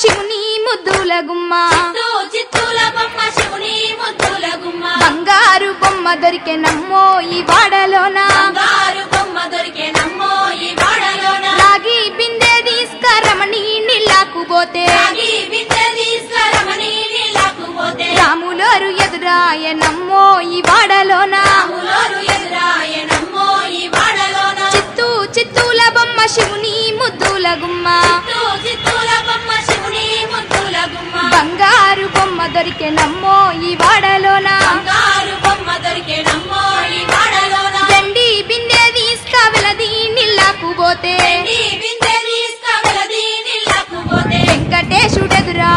శివుని ముద్దుల గుమ్మ. గుమ్మ బంగారు బొమ్మ దొరికే నమ్మో ఈ వాడలోన? రాగి బిందె తీసుకరమణి నీళ్ళకు పోతే. రాములోరు ఎదురాయ నమ్మో ఈ వాడలోన రాములోరు ఎదురాయ నమ్మో ఈ వాడలోన? చిత్తూ చిత్తూల బొమ్మ శివుని ముద్దుల గుమ్మ. దొరికెనమ్మో ఈ వాడలోన? వెండి బిందె తీసుక నిల్లాకు పోతే. వెంకటేశుడెదురా